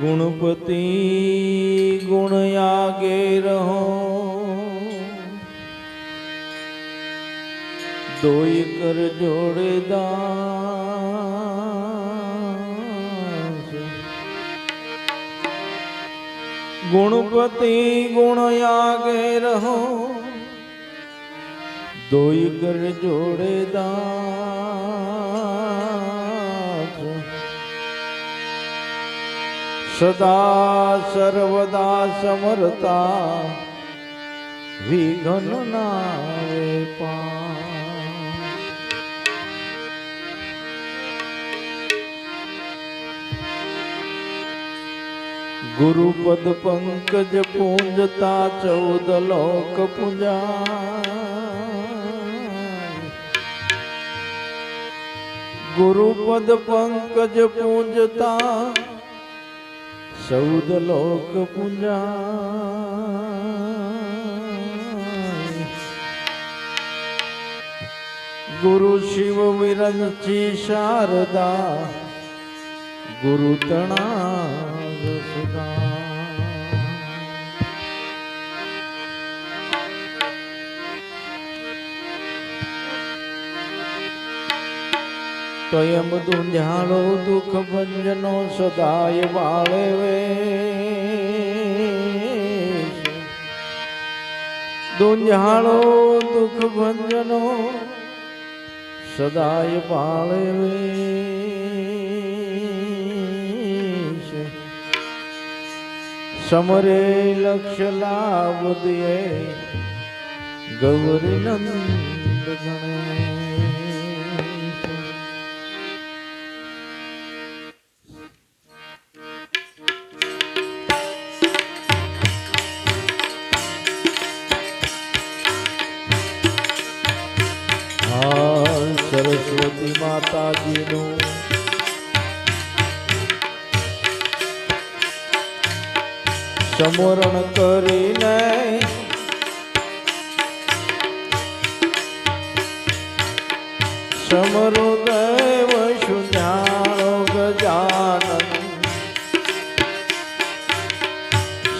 ગુણપતિ ગુણ આગે રહો. દોઈ કર જોડે દાસ. ગુણપતિ ગુણ આગે રહો. દોઈ કર જોડે સદા સર્વદા સમરતા, વિઘન નાવે પા ગુરુપદ પંકજ પૂંજતા ચૌદ લોક પૂજા. ગુરુપદ પંકજ પૂંજતા ચૌદ લોક પૂજા ગુરુ શિવ વિરંચી શારદા ગુરુ તણા સુદા સ્વયં દુંજાળો દુઃખ ભંજનો સદાય વાળે વેશ દુંજાળો દુઃખ ભંજનો સદાય વાળે વેશ સમરે લક્ષ લાભ દે ગૌરી નંદ ગણેશ સમરણ કરીને સમરો દેવ શુન્યાળો ગજાનન.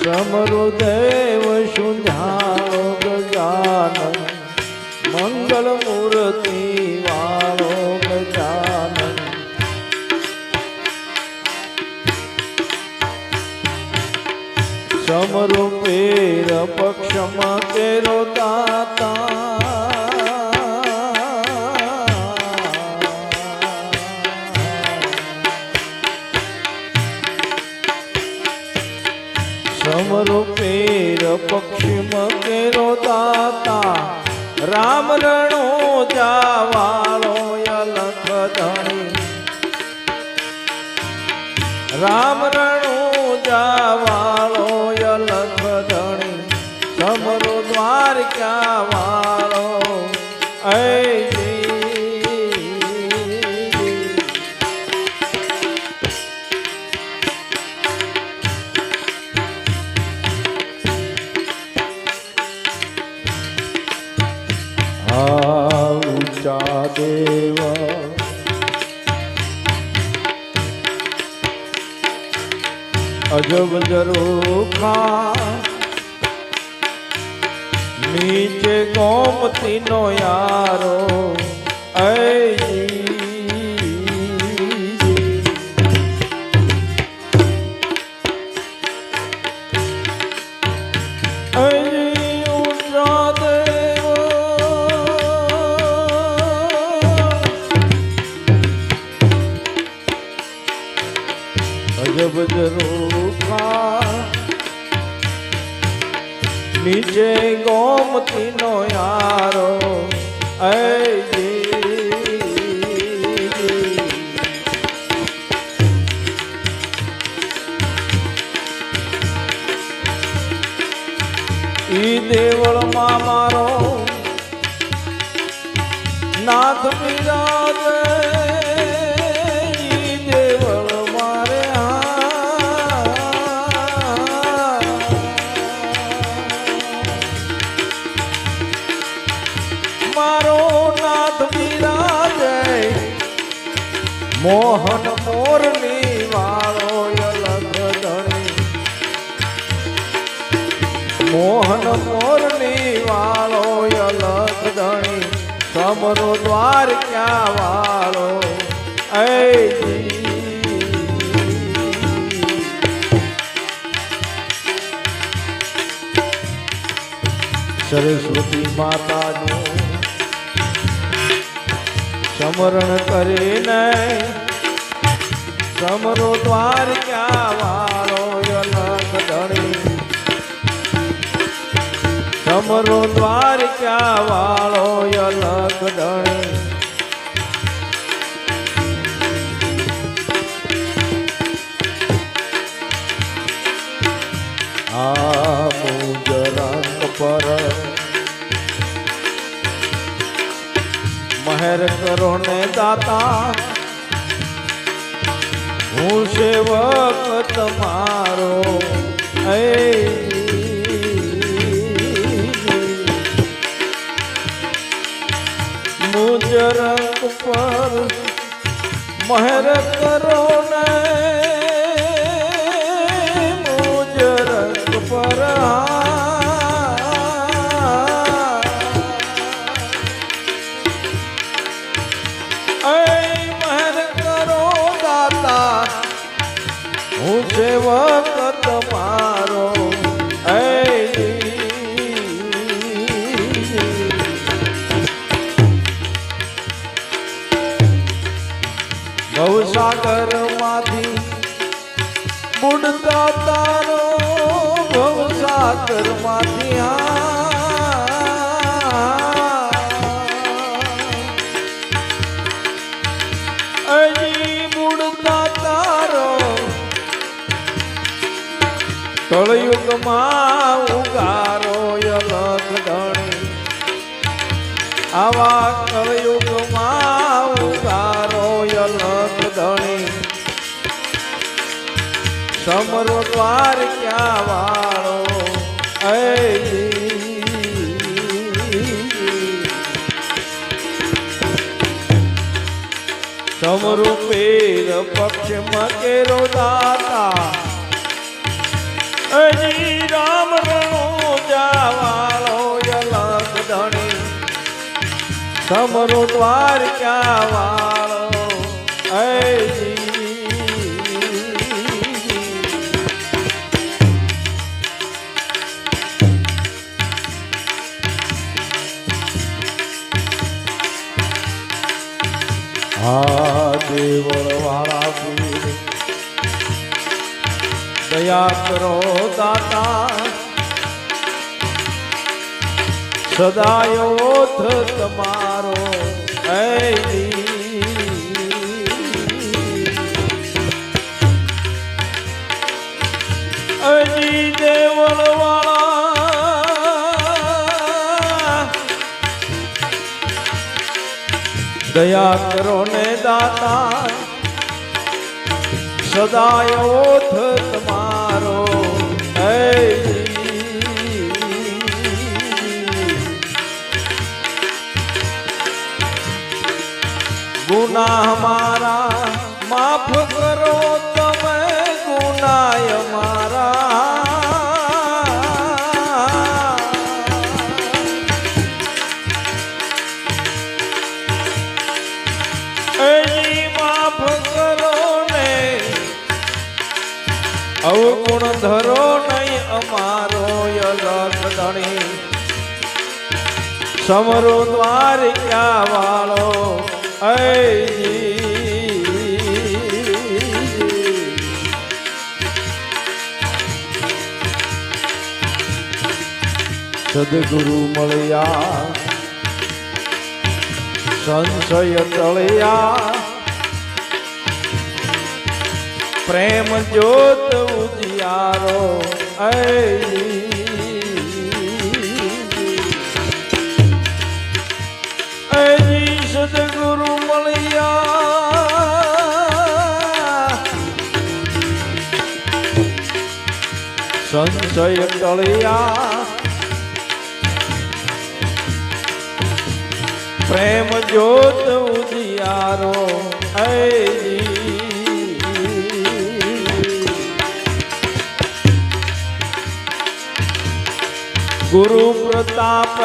સમરો દેવ શુન્યાળો ગજાનન. મંગલ મૂર્તિ સમરો પેર પક્ષમાં તેરો દાતા. સમરો પક્ષિમ તેરો દાતા. રામ રણો જાવાળો અલખ ધણી. રામ રણો જાવાળો અજબ જરોખા નીચે ગોમતી નો યારો. અય ઈ દેવળમાં મારો નાથ બિરાજે. ઈ દેવળ મારે મારો નાથ બિરાજે. મોહન મોરની મોહન મોરની વાળો અલગ ધણી. સમરો દ્વાર ક્યાં વાળો? એ સરસ્વતી માતાનું સમરણ કરીને સમરો દ્વાર ક્યાં વાળો? સમરો દ્વારકા વાળો અલગ ધણી આ મુજરાંત પર મહેર કરો ને દાતા. હું સેવક તમારો. એ મુજરંગ પર મહેર કરો ને ભવસાગરમાંથી બુડતા તારો ભવસાગરમાંથી અજી બુડતા તારો કળયુગમાં ઉગારો અલગ ધણી આવા કળયુગમાં સમરો પાર ક્યાં વાળો? સમરો પેર પક્ષ મકેરો દાતા. અજી રામ રણો જાવાળો ધણી. સમરો દ્વાર ક્યાં વાળો? એ સદાયોથ તમારો. એ અજી દેવળવાળા દયા કરો ને દાતા. સદાયોથ તમારો. ગુનાહ મારા, માફ કરો તમે ગુનાય મારા. એની માફ કરો ને, અવગુણ ધરો નહીં અમારો ધણી. સમરો દ્વાર ક્યાં વાળો સદગુરુ મળ્યા સંશય ટળ્યા પ્રેમ જ્યોત ઉજિયારો એ સંશય ટળ્યા પ્રેમ જોત ઉજિયારો ગુરુ પ્રતાપ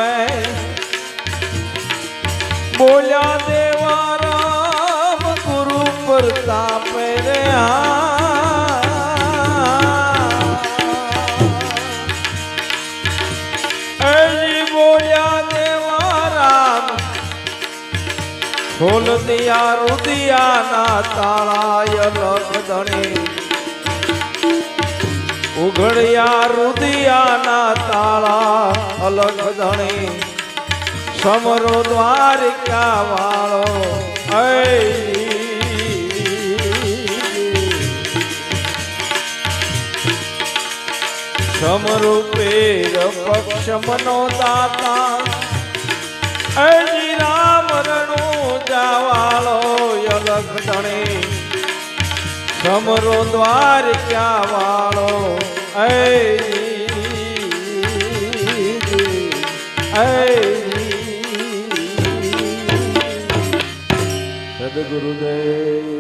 બોલ્યા દેવા રામ ગુરુ પ્રતાપે રે ખોલ દિયા રુદિયાના તાળાય લખ ધણી. ઉઘડ્યા રુદિયાના તાળા અલગ ધણી. સમરો દ્વારિકા વાળો સમરૂપે પક્ષ મનો દાતા સમરો દ્વાર ક્યાં વાળો સદગુરુદેવ.